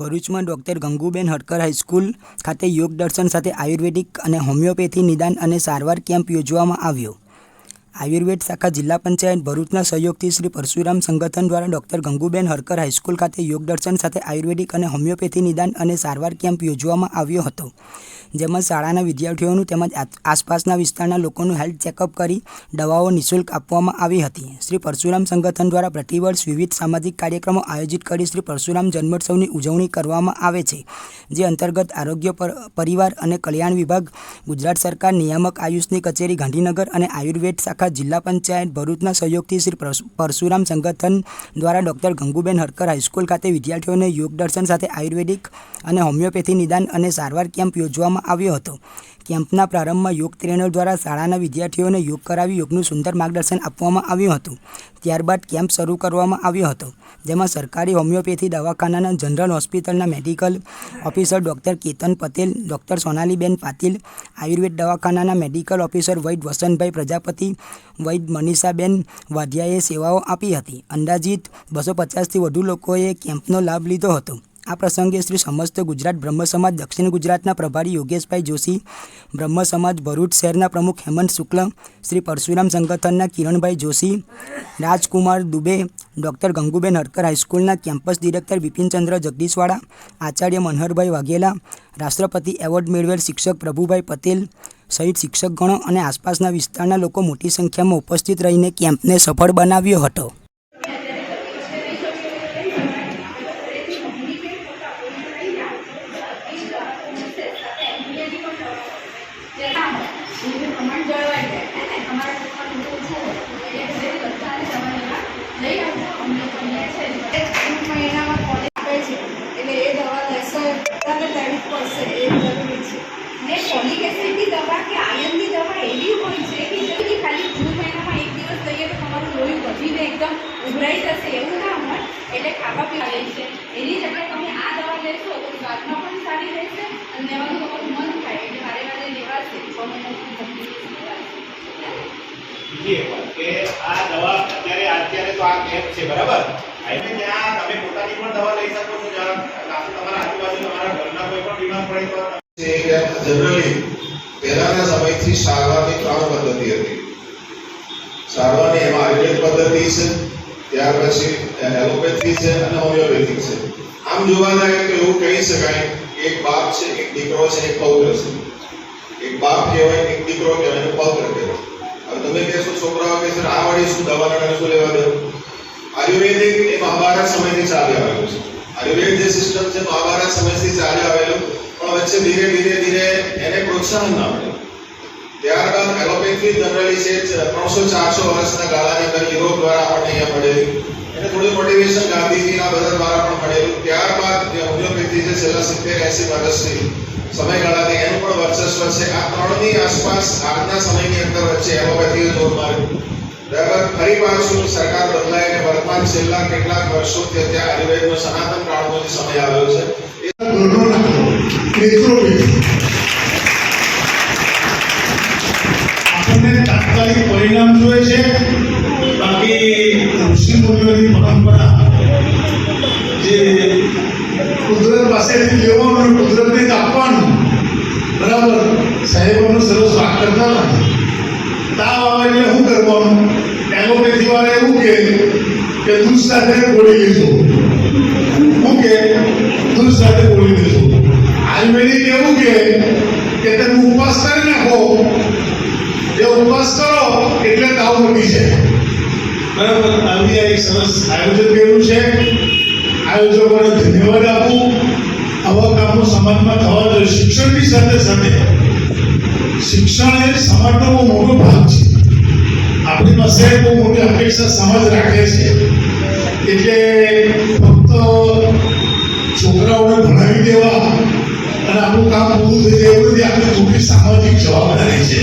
ભરૂચમાં doctor ગંગુબેન Hadkar high school ખાતે યોગ દર્શન સાથે આયુર્વેદિક અને હોમિયોપેથી નિદાન અને સારવાર કેમ્પ યોજવામાં આવ્યો. આયુર્વેદ શાખા જિલ્લા પંચાયત ભરૂચના સહયોગથી શ્રી પરશુરામ સંગઠન દ્વારા ડૉક્ટર ગંગુબેન હરકર હાઈસ્કૂલ ખાતે યોગ દર્શન સાથે આયુર્વેદિક અને હોમિયોપેથી નિદાન અને સારવાર કેમ્પ યોજવામાં આવ્યો હતો, જેમાં શાળાના વિદ્યાર્થીઓનું તેમજ આસ- આસપાસના વિસ્તારના લોકોનું હેલ્થ ચેકઅપ કરી દવાઓ નિઃશુલ્ક આપવામાં આવી હતી. શ્રી પરશુરામ સંગઠન દ્વારા પ્રતિવર્ષ વિવિધ સામાજિક કાર્યક્રમો આયોજિત કરી શ્રી પરશુરામ જન્મોત્સવની ઉજવણી કરવામાં આવે છે, જે અંતર્ગત આરોગ્ય પર- પરિવાર અને કલ્યાણ વિભાગ, ગુજરાત સરકાર, નિયામક આયુષની કચેરી, ગાંધીનગર અને આયુર્વેદ શાખા જિલ્લા પંચાયત ભરૂચના સહયોગથી શ્રી પરશુરામ સંગઠન દ્વારા ડૉક્ટર ગંગુબેન હરકર હાઈસ્કૂલ ખાતે વિદ્યાર્થીઓને યોગ દર્શન સાથે આયુર્વેદિક અને હોમિયોપેથી નિદાન અને સારવાર કેમ્પ યોજવામાં આવ્યો હતો. કેમ્પના પ્રારંભમાં યોગ ટ્રેનર દ્વારા શાળાના વિદ્યાર્થીઓને યોગ કરાવી યોગનું સુંદર માર્ગદર્શન આપવામાં આવ્યું હતું. ત્યારબાદ કેમ્પ શરૂ કરવામાં આવ્યો હતો, જેમાં સરકારી હોમિયોપેથી દવાખાનાના જનરલ હોસ્પિટલના medical officer doctor Ketan Patel, doctor Sonaliben Patil, Ayurveda દવાખાનાના medical officer વૈદ વસંતભાઈ પ્રજાપતિ, વૈદ મનીષાબેન વાધિયાએ સેવાઓ આપી હતી. અંદાજિત બસો પચાસથી વધુ લોકોએ કેમ્પનો લાભ લીધો હતો. આ પ્રસંગે શ્રી સમસ્ત ગુજરાત બ્રહ્મ સમાજ, દક્ષિણ ગુજરાતના પ્રભારી યોગેશભાઈ જોશી, બ્રહ્મ સમાજ ભરૂચ શહેરના પ્રમુખ હેમંત શુક્લ, શ્રી પરશુરામ સંગઠનના કિરણભાઈ જોશી, રાજકુમાર દુબે, ડૉક્ટર ગંગુબેન હડકર હાઈસ્કૂલના કેમ્પસ ડિરેક્ટર બિપિનચંદ્ર જગદીશવાળા, આચાર્ય મનહરભાઈ વાઘેલા, રાષ્ટ્રપતિ એવોર્ડ મેળવેલ શિક્ષક પ્રભુભાઈ પટેલ સહિત શિક્ષકગણો અને આસપાસના વિસ્તારના લોકો મોટી સંખ્યામાં ઉપસ્થિત રહીને કેમ્પને સફળ બનાવ્યો હતો. તમને લેવી પડશે એ જરૂરી છે. દવા કે આયનની દવા એવી હોય છે કે ખાલી જૂન મહિનામાં એક દિવસ લઈએ તો તમારું લોહી વધીને એકદમ ઉભરાઈ જશે, એવું ના હોય. એટલે ખાવા પીવા છે. એની જગ્યાએ તમે આ દવા લેશો તો સ્વાદમાં પણ સારી રહેશે અને લેવાનું તમારું મન થાય. એટલે વારે વારે લેવાશે. બીજી એક વાત કે આ દવા અત્યારે બરાબર? તમે પોતાની પણ દવા લઈ શકો છો તમારા આજુબાજુ તમારા જનરલી પહેલાના સમયથી સારવારની ત્રણ પદ્ધતિ હતી. સારવારની એમાં આયુર્વેદ પદ્ધતિ છે, ત્યાર પછી એલોપેથી છે અને હોમિયોપેથી છે. આમ જોવા જાય તો એવું કહી શકાય એક બાપ છે, એક દીકરો છે, એક પૌત્ર છે. એક બાપ કહેવાય, એક દીકરો કહેવાય અને પૌત્ર કહેવાય. હવે તમે કહેશો, છોકરાઓ કે સર આ વળી શું દવા શું લેવા દેવું આયુર્વેદિક એ મહાભારત સમયથી ચાલી આવ્યું છે. આયુર્વેદ જે સિસ્ટમ છે, મહાભારત સમયથી ચાલી આવેલું, પણ વચ્ચે ધીરે ધીરે ધીરે એને પ્રોત્સાહન ના મળ્યું ત્યારબાદ એલોપેથી જનરલી છે ત્રણસો ચારસો વર્ષના ગાળાની અંદર યુરોપ દ્વારા આપણને અહીંયા મળેલી. એને થોડું મોટિવેશન ગાંધીજીના બધા દ્વારા પણ મળેલું. ત્યારબાદ છે છેલ્લા સિત્તેર એસી વર્ષથી સમયગાળાથી એનું પણ વર્ચસ્વ છે. આ ત્રણની આસપાસ આજના સમયની અંદર વચ્ચે એલોપેથીએ જોર બરાબર ફરી પાછું સરકાર બદલાય અને વર્તમાન છેલ્લા કેટલાક વર્ષોથી અત્યારે આયુર્વેદનો સનાતન જે સમય આવ્યો છે. તાત્કાલિક પરિણામ જોઈએ છે. બાકી ઋષિ મુનિઓની પરંપરા જે કુદરત પાસેથી લેવાનું અને કુદરતને જ આપવાનું. બરાબર? સાહેબોનું સરસ વાત કરતા હતા તાવ આવે એટલે શું કરવાનું? એલોપેથી વાળા એવું કે કે દૂધ સાથે ગોળી લેજો. શું કે? દૂધ સાથે ગોળી લેજો. આયુર્વેદિક એવું કે કે તમે ઉપવાસ કરી નાખો. એ ઉપવાસ કરો એટલે તાવ મટી જાય. બરાબર? આવી આ એક સરસ આયોજન કર્યું છે. આયોજકોને ધન્યવાદ આપું. આવા કામો સમાજમાં થવા જોઈએ. શિક્ષણની સાથે સાથે શિક્ષણ એ સમાજનો બહુ મોટો ભાગ છે. આપણી પાસે બહુ મોટી અપેક્ષા સમાજ રાખે છે. એટલે ફક્ત છોકરાઓને ભણાવી દેવા અને આપણું કામ પૂરું થઈ જાય એવું નથી આપણી મોટી સામાજિક જવાબદારી છે.